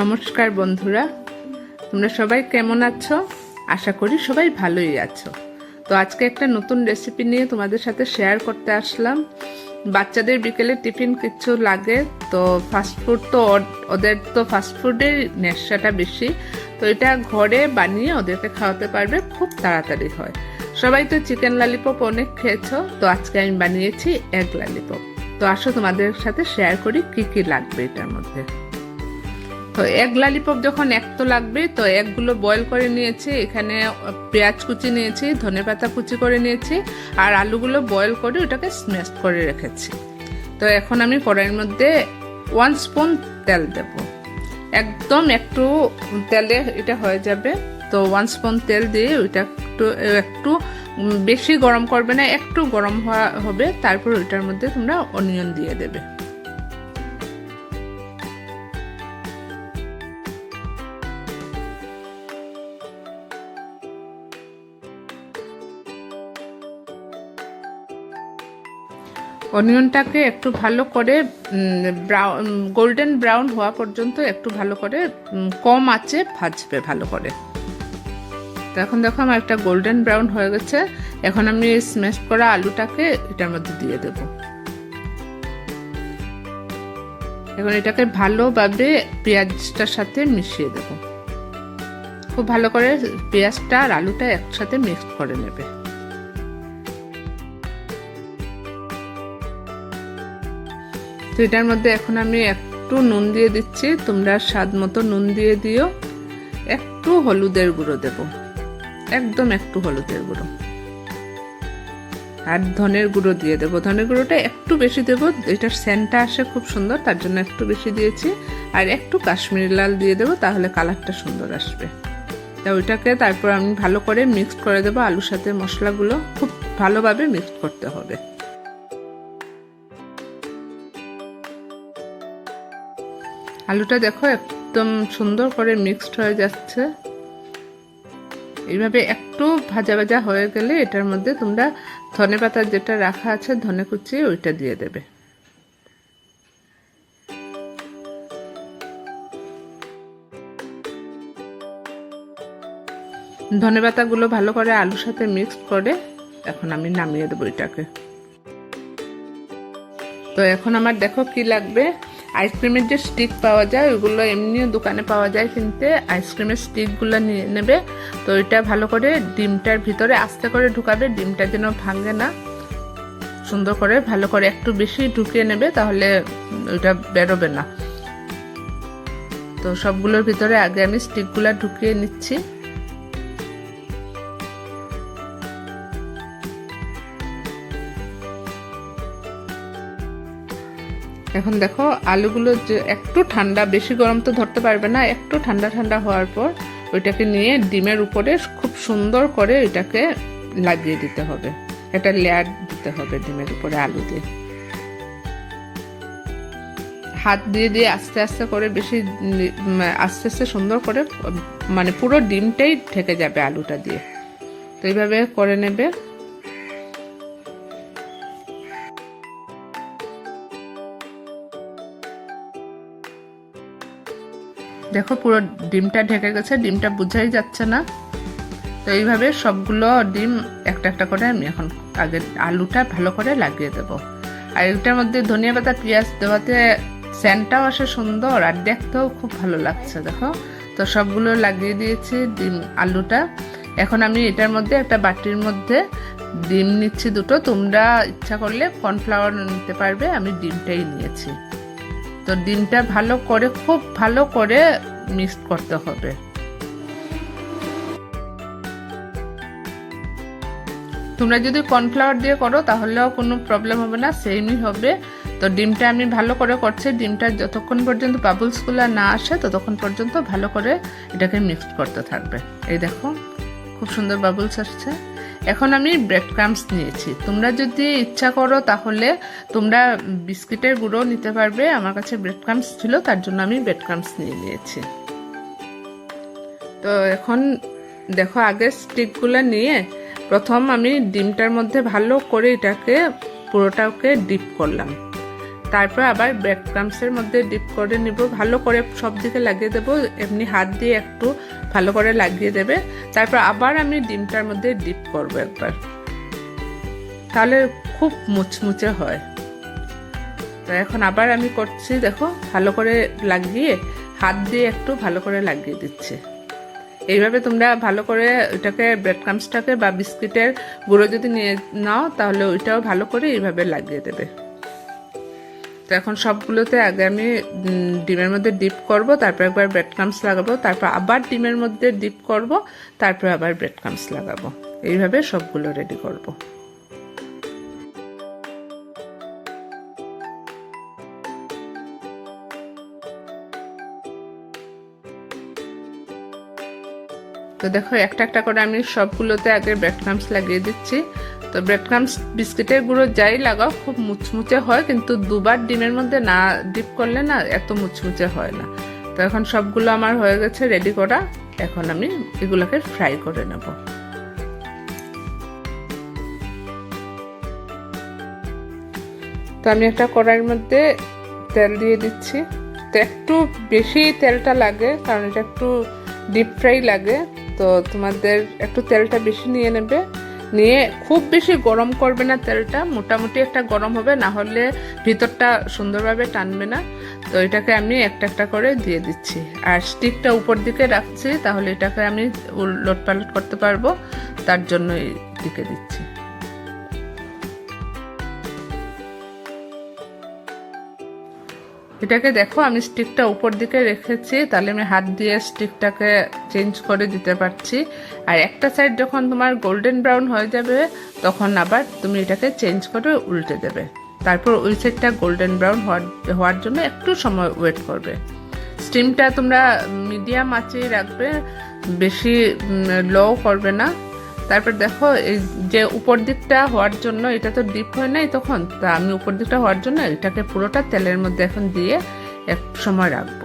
নমস্কার বন্ধুরা, তোমরা সবাই কেমন আছো? আশা করি সবাই ভালোই আছো। তো আজকে একটা নতুন রেসিপি নিয়ে তোমাদের সাথে শেয়ার করতে আসলাম। বাচ্চাদের বিকেলে টিফিন কিছু লাগে, তো ফাস্টফুড তো ওদের তো ফাস্টফুডের নেশাটা বেশি। তো এটা ঘরে বানিয়ে ওদেরকে খাওয়াতে পারবে, খুব তাড়াতাড়ি হয়। সবাই তো চিকেন লালিপপ অনেক খেয়েছো, তো আজকে আমি বানিয়েছি এগ লালিপপ তো আসো তোমাদের সাথে শেয়ার করি কি কি লাগবে এটার মধ্যে। তো এগ লালিপপ যখন এক তো লাগবে, তো একগুলো বয়েল করে নিয়েছি। এখানে পেঁয়াজ কুচি নিয়েছি, ধনে পাতা কুচি করে নিয়েছি, আর আলুগুলো বয়েল করে ওটাকে স্ম্যাশ করে রেখেছি। তো এখন আমি কড়াইয়ের মধ্যে ওয়ান স্পুন তেল দেব। একদম একটু তেলে এটা হয়ে যাবে। তো ওয়ান স্পুন তেল দিয়ে ওইটা একটু একটু বেশি গরম করবে না, একটু গরম হওয়া হবে। তারপর ওইটার মধ্যে তোমরা অনিয়ন দিয়ে দেবে। অনিয়নটাকে একটু ভালো করে ব্রাউন গোল্ডেন ব্রাউন হওয়া পর্যন্ত একটু ভালো করে কম আঁচে ভাজবে ভালো করে। এখন দেখো আমার একটা গোল্ডেন ব্রাউন হয়ে গেছে। এখন আমি স্ম্যাশ করা আলুটাকে এটার মধ্যে দিয়ে দেব। এখন এটাকে ভালোভাবে পেঁয়াজটার সাথে মিশিয়ে দেব। খুব ভালো করে পেঁয়াজটা আর আলুটা একসাথে মিক্স করে নেবে। তো এটার মধ্যে এখন আমি একটু নুন দিয়ে দিচ্ছি। তোমরা স্বাদ মতো নুন দিয়ে দিও। একটু হলুদের গুঁড়ো দেব। একদম একটু হলুদের গুঁড়ো। আর ধনের গুঁড়ো দিয়ে দেবো। ধনের গুঁড়োটা একটু বেশি দেব। এটার সেন্টটা আসে খুব সুন্দর, তার জন্য একটু বেশি দিয়েছি। আর একটু কাশ্মীরি লাল দিয়ে দেবো, তাহলে কালারটা সুন্দর আসবে। তা ওইটাকে তারপর আমি ভালো করে মিক্সড করে দেবো আলুর সাথে মশলাগুলো। খুব ভালোভাবে মিক্সড করতে হবে। আলুটা দেখো একদম সুন্দর করে মিক্সড হয়ে যাচ্ছে। এইভাবে একটু ভাজা ভাজা হয়ে গেলে এটার মধ্যে তোমরা ধনে পাতা যেটা রাখা আছে, ধনে কুচি ওইটা দিয়ে দেবে। ধনে পাতাগুলো ভালো করে আলুর সাথে মিক্সড করে এখন আমি নামিয়ে দেবো এটাকে। তো এখন আমার দেখো কি লাগবে? আইসক্রিমের যে স্টিক পাওয়া যায়, ওইগুলো এমনিও দোকানে পাওয়া যায় কিনতে। আইসক্রিমের স্টিকগুলো নিয়ে নেবে। তো এটা ভালো করে ডিমটার ভিতরে আস্তে করে ঢুকাবে। ডিমটা যেন ভাঙে না। সুন্দর করে ভালো করে একটু বেশি ঢুকিয়ে নেবে, তাহলে ওইটা বেরোবে না। তো সবগুলোর ভিতরে আগে আমি স্টিকগুলো ঢুকিয়ে নিচ্ছি। এখন দেখো, আলুগুলো যে একটু ঠান্ডা, বেশি গরম তো ধরতে পারবে না, একটু ঠান্ডা ঠান্ডা হওয়ার পর ওইটাকে নিয়ে ডিমের উপরে খুব সুন্দর করে এটাকে লাগিয়ে দিতে হবে। একটা লেয়ার দিতে হবে ডিমের উপরে আলু দিয়ে। হাত দিয়ে দিয়ে আস্তে আস্তে করে বেশি আস্তে আস্তে সুন্দর করে মানে পুরো ডিমটাই ঢেকে যাবে আলুটা দিয়ে। তো এইভাবে করে নেবে। দেখো পুরো ডিমটা ঢেকে গেছে, ডিমটা বুঝাই যাচ্ছে না। তো এইভাবে সবগুলো ডিম একটা একটা করে আমি এখন আগে আলুটা ভালো করে লাগিয়ে দেব। আর এটার মধ্যে ধনিয়া পাতা, পেঁয়াজ দেওয়াতে স্যানটাও আসে সুন্দর আর দেখতেও খুব ভালো লাগছে, দেখো। তো সবগুলো লাগিয়ে দিয়েছি ডিম, আলুটা। এখন আমি এটার মধ্যে একটা বাটির মধ্যে ডিম নিচ্ছি দুটো। তোমরা ইচ্ছা করলে কর্নফ্লাওয়ার নিতে পারবে, আমি ডিমটাই নিয়েছি। তো ডিমটা ভালো করে, খুব ভালো করে মিক্স করতে হবে। তোমরা যদি কর্নফ্লাওয়ার দিয়ে করো, তাহলেও কোনো প্রবলেম হবে না সেমই হবে। তো ডিমটা আমি ভালো করে করছি। ডিমটা যতক্ষণ পর্যন্ত বাবলসগুলো না আসে, ততক্ষণ পর্যন্ত ভালো করে এটাকে মিক্সড করতে থাকবে। এই দেখো, খুব সুন্দর বাবলস আসছে। এখন আমি ব্রেড ক্রামস নিয়েছি। তোমরা যদি ইচ্ছা করো তাহলে তোমরা বিস্কিটের গুঁড়ো নিতে পারবে। আমার কাছে ব্রেড ক্রামস ছিল, তার জন্য আমি ব্রেড ক্রামস নিয়ে নিয়েছি। তো এখন দেখো আগে স্টিকগুলো নিয়ে প্রথম আমি ডিমটার মধ্যে ভালো করে এটাকে, পুরোটাকে ডিপ করলাম। তারপর আবার ব্রেড ক্রামসের মধ্যে ডিপ করে নিব। ভালো করে সব দিকে লাগিয়ে দেবো। এমনি হাত দিয়ে একটু ভালো করে লাগিয়ে দেবে। তারপর আবার আমি ডিমটার মধ্যে ডিপ করব একবার। তাহলে খুব মুচমুচে হয়। তো এখন আবার আমি করছি, দেখো, ভালো করে লাগিয়ে হাত দিয়ে একটু ভালো করে লাগিয়ে দিচ্ছি। এইভাবে তোমরা ভালো করে ওইটাকে ব্রেড ক্রামসটাকে বা বিস্কিটের গুঁড়ো যদি নিয়ে নাও, তাহলে ওইটাও ভালো করে এইভাবে লাগিয়ে দেবে। তো এখন সবগুলোতে আগে আমি ডিমের মধ্যে ডিপ করব, তারপর একবার ব্রেড ক্রামস লাগাবো, তারপর আবার ডিমের মধ্যে ডিপ করব, তারপর আবার ব্রেড ক্রামস লাগাবো। এইভাবে সবগুলো রেডি করব। তো দেখো, একটা একটা করে আমি সবগুলোতে আগে ব্রেড ক্রামস লাগিয়ে দিচ্ছি। তো ব্রেড ক্রামস বিস্কিটের গুঁড়ো যাই লাগাও, খুব মুচমুচে হয়, কিন্তু দুবার ডিমের মধ্যে না ডিপ করলে না এত মুচমুচে হয় না। তো এখন সবগুলো আমার হয়ে গেছে রেডি করা। এখন আমি এগুলোকে ফ্রাই করে নেব। তো আমি একটা কড়াইয়ের মধ্যে তেল দিয়ে দিচ্ছি। তো একটু বেশি তেলটা লাগে, কারণ এটা একটু ডিপ ফ্রাই লাগে। তো তোমাদের একটু তেলটা বেশি নিয়ে নেবে। নিয়ে খুব বেশি গরম করবে না তেলটা, মোটামুটি একটা গরম হবে, না হলে ভিতরটা সুন্দরভাবে টানবে না। তো এটাকে আমি একটা একটা করে দিয়ে দিচ্ছি। আর স্টিকটা উপর দিকে রাখছি, তাহলে এটাকে আমি লোট পালট করতে পারব, তার জন্য দিকে দিচ্ছি। এটাকে দেখো, আমি স্টিকটা উপর দিকে রেখেছি, তাহলে আমি হাত দিয়ে স্টিকটাকে চেঞ্জ করে দিতে পারছি। আর একটা সাইড যখন তোমার গোল্ডেন ব্রাউন হয়ে যাবে, তখন আবার তুমি এটাকে চেঞ্জ করে উল্টে দেবে। তারপর ওই সাইডটা গোল্ডেন ব্রাউন হওয়ার হওয়ার জন্য একটু সময় ওয়েট করবে। স্টিমটা তোমরা মিডিয়াম আঁচেই রাখবে, বেশি লো করবে না। তারপর দেখো, এই যে উপর দিকটা হওয়ার জন্য এটা তো ডিপ হয় নাই তখন, তা আমি উপর দিকটা হওয়ার জন্য এটাকে পুরোটা তেলের মধ্যে এখন দিয়ে এক সময় রাখব।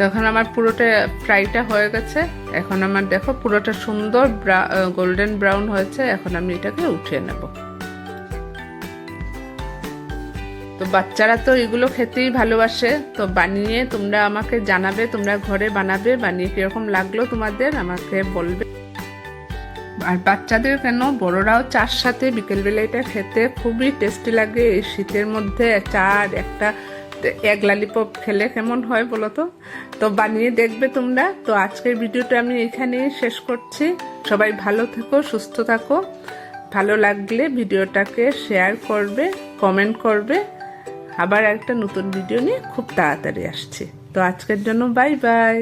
তখন আমার পুরোটা ফ্রাইটা হয়ে গেছে। এখন আমার দেখো পুরোটা সুন্দর গোল্ডেন ব্রাউন হয়েছে। এখন আমি এটাকে উঠিয়ে নেব। তো বাচ্চারা তো এগুলো খেতেই ভালোবাসে। তো বানিয়ে তোমরা আমাকে জানাবে, তোমরা ঘরে বানাবে, বানিয়ে কীরকম লাগল তোমাদের, আমাকে বলবে। আর বাচ্চাদের কেন? বড়রাও চার সাথে বিকেলবেলা এটা খেতে খুবই টেস্টি লাগে। এই শীতের মধ্যে চার একটা এক লালিপপ খেলে কেমন হয় বলো তো? তো বানিয়ে দেখবে তোমরা। তো আজকের ভিডিওটা আমি এখানেই শেষ করছি। সবাই ভালো থেকো, সুস্থ থাকো। ভালো লাগলে ভিডিওটাকে শেয়ার করবে কমেন্ট করবে। আবার একটা নতুন ভিডিও নিয়ে খুব তাড়াতাড়ি আসছে। তো আজকের জন্য বাই বাই